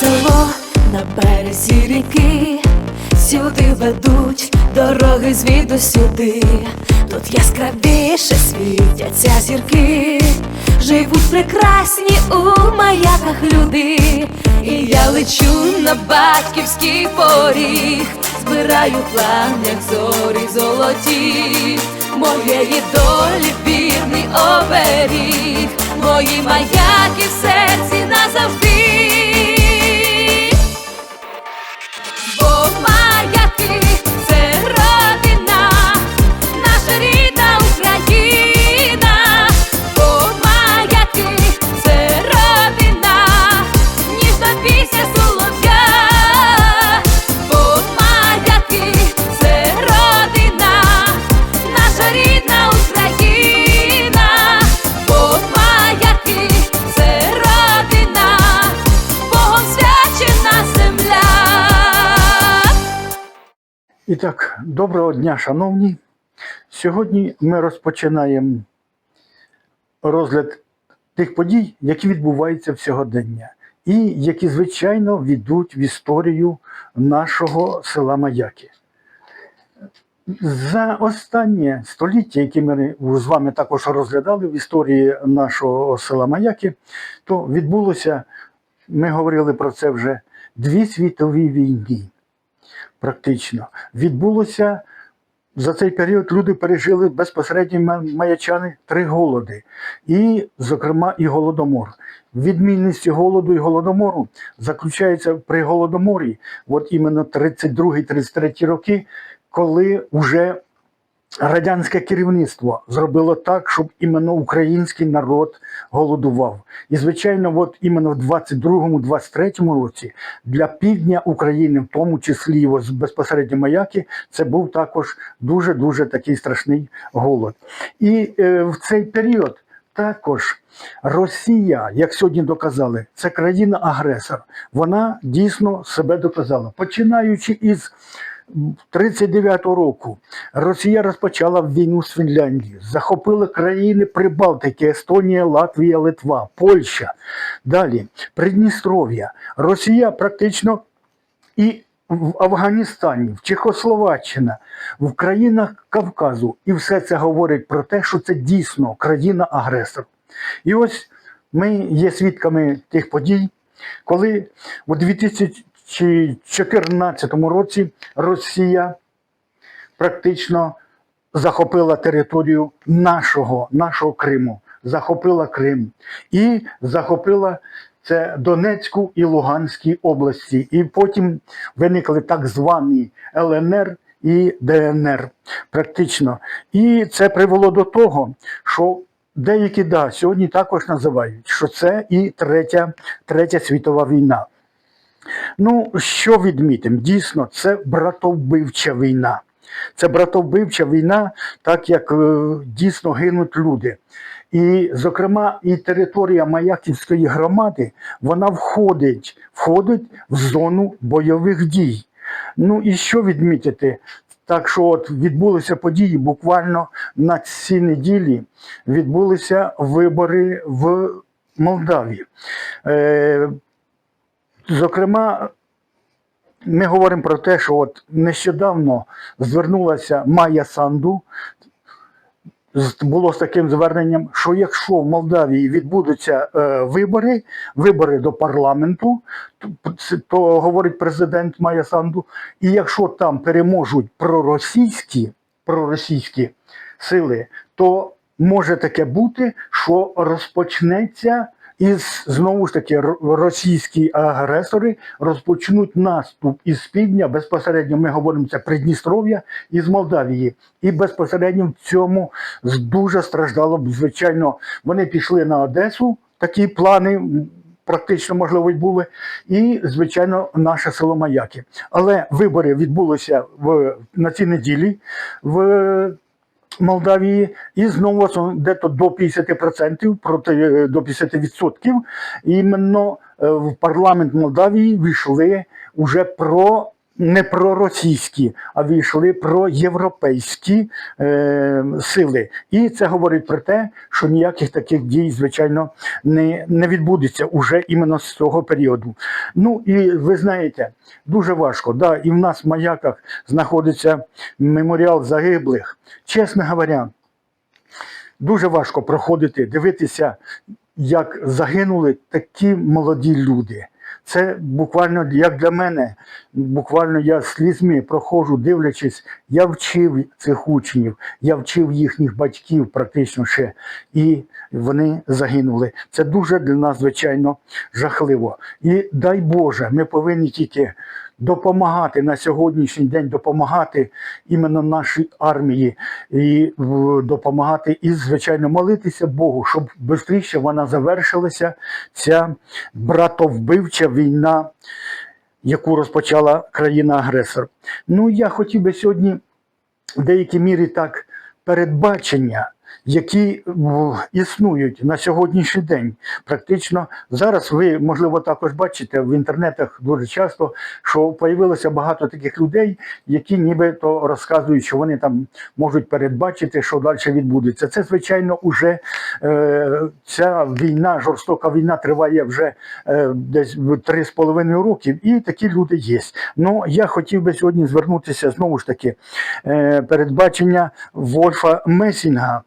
село на березі ріки, сюди ведуть дороги звіду сюди. Тут яскравіше світяться зірки, живуть прекрасні у маяках люди. І я лечу на батьківський поріг, збираю як зорі золоті, моєї долі вірний оберіг, мої маяки в серці назавжди. І так, доброго дня, шановні. Сьогодні ми розпочинаємо розгляд тих подій, які відбуваються в сьогодення, і які, звичайно, війдуть в історію нашого села Маяки. За останнє століття, яке ми з вами також розглядали в історії нашого села Маяки, то відбулося, ми говорили про це вже, дві світові війни практично. Відбулося за цей період люди пережили безпосередньо маячани три голоди, і, зокрема, і голодомор. Відмінність голоду і голодомору заключається при голодоморі, от іменно 32-33 роки, коли вже радянське керівництво зробило так, щоб іменно український народ голодував. І, звичайно, от іменно в 22-23 році для півдня України, в тому числі ось безпосередньо маяки, це був також дуже-дуже такий страшний голод. І е, в цей період також Росія, як сьогодні доказали, це країна-агресор. Вона дійсно себе доказала. Починаючи із 39-го року Росія розпочала війну з Фінляндією, захопила країни Прибалтики, Естонія, Латвія, Литва, Польща. Далі Придністров'я. Росія практично і в Афганістані, в Чехословаччина, в країнах Кавказу. І все це говорить про те, що це дійсно країна-агресор. І ось ми є свідками тих подій, коли у 2014 році Росія практично захопила територію нашого, нашого Криму, захопила Крим і захопила це Донецьку і Луганській області. І потім виникли так звані ЛНР і ДНР практично. І це привело до того, що деякі да, сьогодні також називають, що це і третя, третя світова війна. Ну, що відмітимо? Дійсно, це братовбивча війна. Це братовбивча війна, так як е, дійсно гинуть люди. І, зокрема, і територія Маяківської громади вона входить, входить в зону бойових дій. Ну і що відмітити? Так що от відбулися події буквально на цій неділі відбулися вибори в Молдавії. Зокрема, ми говоримо про те, що от нещодавно звернулася Майя Санду. Було з таким зверненням, що якщо в Молдавії відбудуться е, вибори, вибори до парламенту, то, то говорить президент Майя Санду, і якщо там переможуть проросійські, проросійські сили, то може таке бути, що розпочнеться із знову ж таки російські агресори розпочнуть наступ із півдня. Безпосередньо ми говоримо це Придністров'я із Молдавії. І безпосередньо в цьому дуже страждало б. Звичайно, вони пішли на Одесу. Такі плани практично можливо були. І, звичайно, наше село Маяки. Але вибори відбулися в на цій неділі в Молдавії, і знову дето до 50%, проти е, до 50%, іменно е, в парламент Молдавії війшли уже про не проросійські, а війшли проєвропейські е, сили. І це говорить про те, що ніяких таких дій, звичайно, не, не відбудеться уже іменно з цього періоду. Ну і ви знаєте, дуже важко. Да, і в нас в маяках знаходиться меморіал загиблих. Чесно говоря, дуже важко проходити, дивитися, як загинули такі молоді люди. Це буквально як для мене, буквально я слізьми проходжу, дивлячись, я вчив цих учнів, я вчив їхніх батьків практично ще, і вони загинули. Це дуже для нас, звичайно, жахливо. І дай Боже, ми повинні тільки допомагати на сьогоднішній день, допомагати іменно нашій армії і допомагати і, звичайно, молитися Богу, щоб швидше вона завершилася, ця братовбивча війна, яку розпочала країна-агресор. Ну, я хотів би сьогодні в деякій мірі так передбачення, які існують на сьогоднішній день. Практично зараз ви, можливо, також бачите в інтернетах дуже часто, що появилося багато таких людей, які нібито розказують, що вони там можуть передбачити, що далі відбудеться. Це, звичайно, уже е, ця війна, жорстока війна триває вже е, десь три з половиною років, і такі люди є. Ну, я хотів би сьогодні звернутися знову ж таки е, передбачення Вольфа Месінга.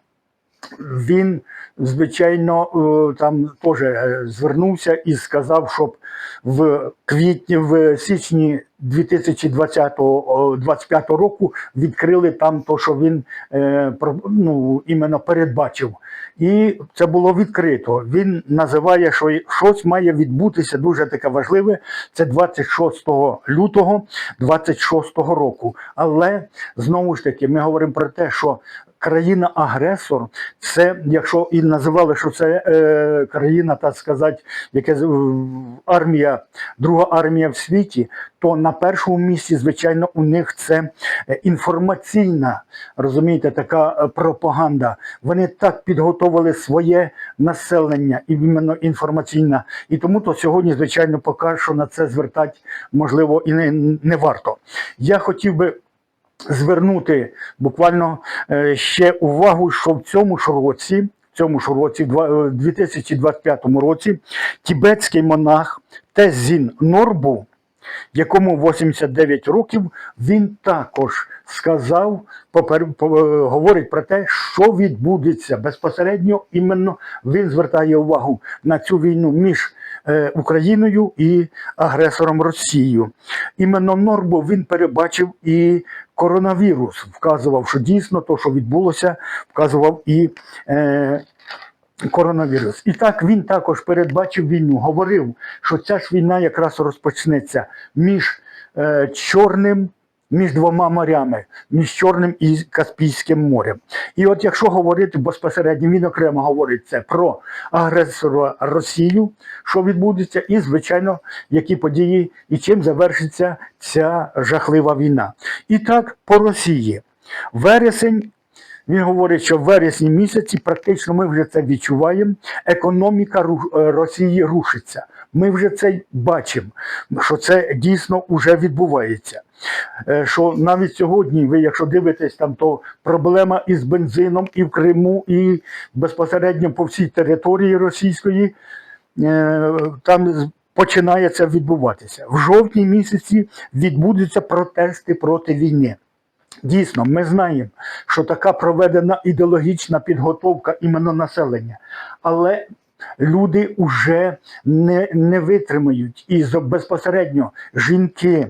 Він, звичайно, е, там теж е, звернувся і сказав, щоб в квітні, в січні 2025 року відкрили там то, що він е, ну, іменно передбачив. І це було відкрито. Він називає, що щось має відбутися дуже таке важливе. Це 26 лютого 26 року. Але знову ж таки, ми говоримо про те, що країна-агресор, це, якщо і називали, що це е, країна, так сказати, яке армія, друга армія в світі, то на першому місці, звичайно, у них це е, інформаційна, розумієте, така е, пропаганда. Вони так підготовили своє населення, іменно інформаційна. І тому то сьогодні, звичайно, поки що на це звертати можливо і не, не варто. Я хотів би звернути буквально е, ще увагу, що в цьому ж році, в цьому ж році, е, 2025 році, тібетський монах Тезін Норбу, якому 89 років, він також сказав, попер, по- е, говорить про те, що відбудеться безпосередньо. Іменно він звертає увагу на цю війну між е, Україною і агресором Росією. Іменно Норбу він перебачив і коронавірус, вказував, що дійсно то, що відбулося, вказував і. Е, Коронавірус. І так він також передбачив війну, говорив, що ця ж війна якраз розпочнеться між е, Чорним, між двома морями, між Чорним і Каспійським морем. І от якщо говорити безпосередньо, він окремо говорить це про агресора Росію, що відбудеться, і, звичайно, які події і чим завершиться ця жахлива війна. І так, по Росії. Вересень він говорить, що в вересні місяці практично ми вже це відчуваємо. Економіка е, Росії рушиться. Ми вже це бачимо, що це дійсно вже відбувається. Е, Що навіть сьогодні, ви, якщо дивитесь, там то проблема із бензином і в Криму, і безпосередньо по всій території російської, е, там з- починає це відбуватися. В жовтні місяці відбудуться протести проти війни. Дійсно, ми знаємо, що така проведена ідеологічна підготовка іменно населення, але люди вже не, не витримають. І безпосередньо жінки,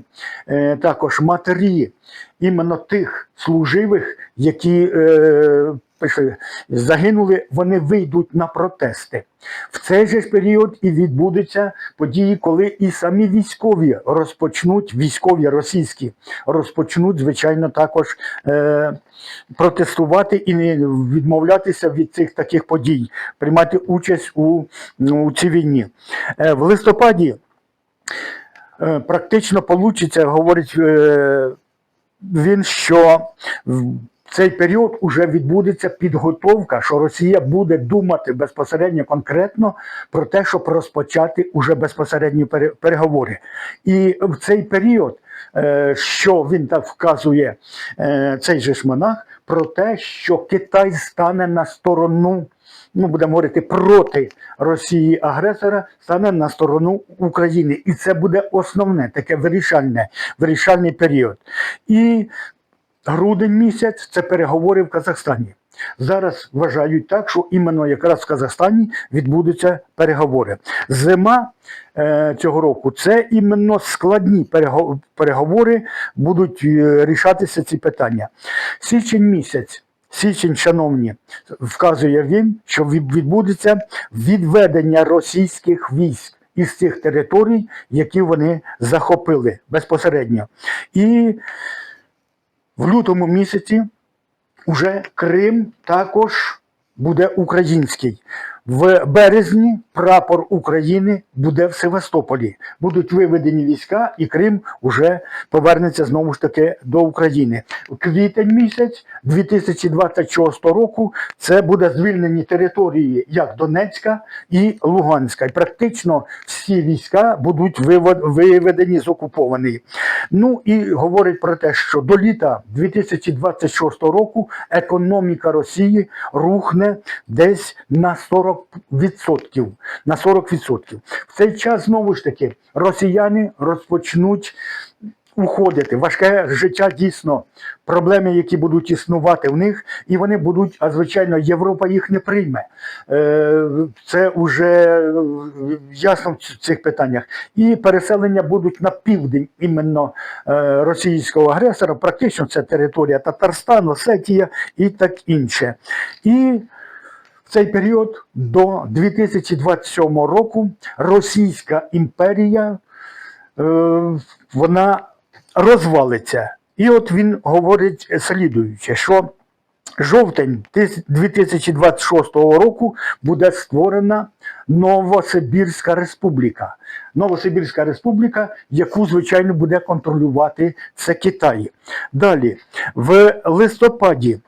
е, також матері, іменно тих служивих, які е, пише, загинули, вони вийдуть на протести. В цей же період і відбудуться події, коли і самі військові розпочнуть, військові російські розпочнуть, звичайно, також е, протестувати і не відмовлятися від цих таких подій, приймати участь у, у цій війні. Е, в листопаді е, практично получиться, говорить е, він, що цей період вже відбудеться підготовка, що Росія буде думати безпосередньо конкретно про те, щоб розпочати уже безпосередні переговори. І в цей період е, що він так вказує, е, цей же ж монах, про те, що Китай стане на сторону, ну будемо говорити, проти Росії агресора, стане на сторону України. І це буде основне таке вирішальне, вирішальний період. І грудень місяць це переговори в Казахстані. Зараз вважають так, що іменно якраз в Казахстані відбудуться переговори. Зима е, цього року це іменно складні переговори, будуть е, рішатися ці питання. Січень місяць. Січень, шановні, вказує він, що відбудеться відведення російських військ із цих територій, які вони захопили безпосередньо. І в лютому місяці вже Крим також буде український. В березні прапор України буде в Севастополі. Будуть виведені війська, і Крим уже повернеться знову ж таки до України. Квітень місяць 2026 року це буде звільнені території як Донецька і Луганська. І практично всі війська будуть виведені з окупованої. Ну і говорить про те, що до літа 2026 року економіка Росії рухне десь на 40%. На 40%. В цей час знову ж таки росіяни розпочнуть уходити. Важке життя дійсно, проблеми, які будуть існувати в них, і вони будуть, а звичайно, Європа їх не прийме. Е, Це вже ясно в цих питаннях. І переселення будуть на південь іменно е, російського агресора. Практично це територія Татарстану, Осетія і так інше. І цей період до 2027 року Російська імперія е, вона розвалиться. І от він говорить слідуюче, що жовтень 2026 року буде створена Новосибірська республіка. Новосибірська республіка, яку, звичайно, буде контролювати це Китай. Далі, в листопаді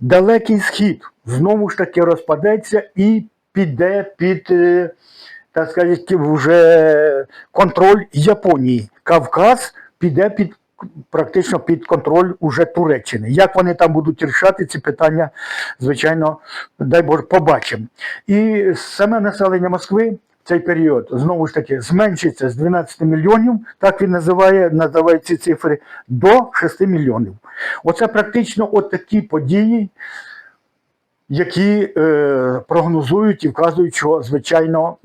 Далекий Схід знову ж таки розпадеться і піде під, е, так сказати, вже контроль Японії. Кавказ піде під практично під контроль уже Туреччини. Як вони там будуть рішати ці питання, звичайно, дай Боже, побачимо. І саме населення Москви цей період знову ж таки зменшиться з 12 мільйонів, так він називає, називає ці цифри, до 6 мільйонів. Оце практично от такі події, які е, прогнозують і вказують, що звичайно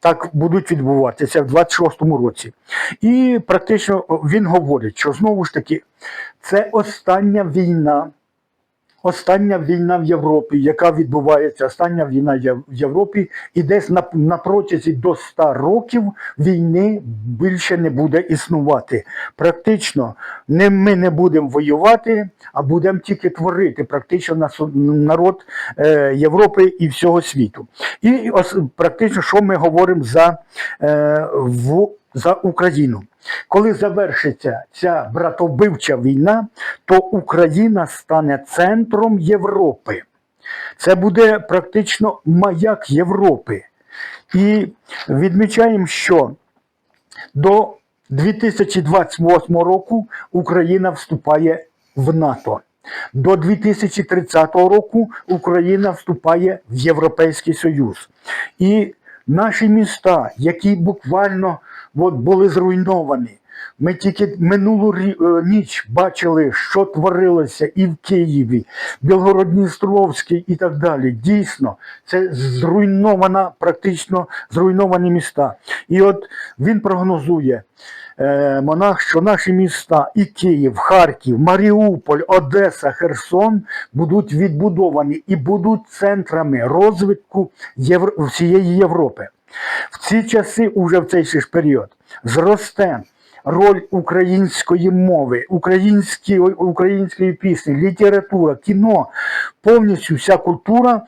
так будуть відбуватися в 26-му році. І практично він говорить, що знову ж таки це остання війна. Остання війна в Європі, яка відбувається, остання війна в Європі, і десь на, на протязі до 100 років війни більше не буде існувати. Практично не ми не будемо воювати, а будемо тільки творити практично нас- народ е, Європи і всього світу. І ос, практично, що ми говоримо за, е, в, за Україну. Коли завершиться ця братовбивча війна, то Україна стане центром Європи. Це буде практично маяк Європи. І відмічаємо, що до 2028 року Україна вступає в НАТО. До 2030 року Україна вступає в Європейський Союз. І наші міста, які буквально от, були зруйновані, ми тільки минулу е, ніч бачили, що творилося і в Києві, Білгород-Дністровський і так далі. Дійсно, це зруйнована, практично зруйновані міста. І от він прогнозує. е, Монах, що наші міста і Київ, Харків, Маріуполь, Одеса, Херсон будуть відбудовані і будуть центрами розвитку Євро... всієї Європи. В ці часи, уже в цей ж період, зросте роль української мови, української, української пісні, література, кіно, повністю вся культура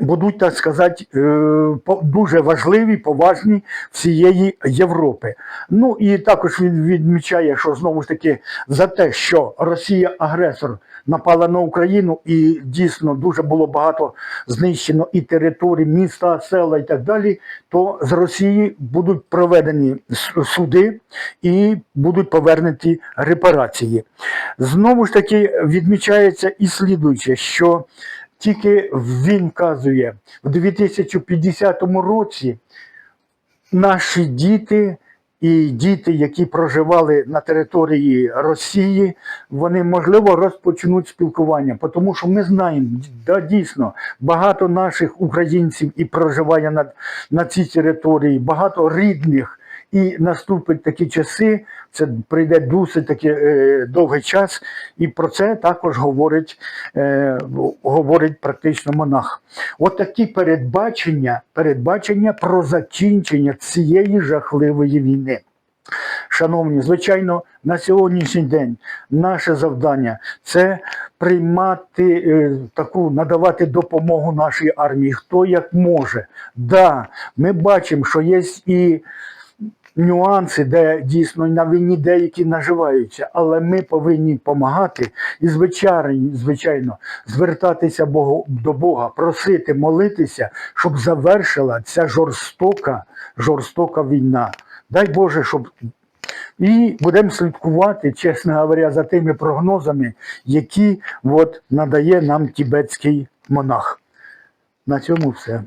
будуть, так сказати, е, дуже важливі, поважні всієї Європи. Ну і також він відмічає, що знову ж таки за те, що Росія агресор напала на Україну, і дійсно дуже було багато знищено і територій, міста, села і так далі, то з Росії будуть проведені суди і будуть повернуті репарації. Знову ж таки відмічається і слідуюче, що тільки він вказує в 2050 році наші діти і діти, які проживали на території Росії, вони можливо розпочнуть спілкування, тому що ми знаємо, да, дійсно багато наших українців і проживає на, на цій території, багато рідних. І наступить такі часи, це прийде досить таки е, довгий час, і про це також говорить, е, говорить практично монах. От такі передбачення, передбачення про закінчення цієї жахливої війни. Шановні, звичайно, на сьогоднішній день наше завдання це приймати е, таку, надавати допомогу нашій армії, хто як може. Да, ми бачимо, що є і нюанси, де дійсно на війні деякі наживаються, але ми повинні допомагати і звичайно, звичайно звертатися Богу, до Бога, просити, молитися, щоб завершила ця жорстока, жорстока війна. Дай Боже, щоб і будемо слідкувати, чесно говоря, за тими прогнозами, які от, надає нам тібетський монах. На цьому все.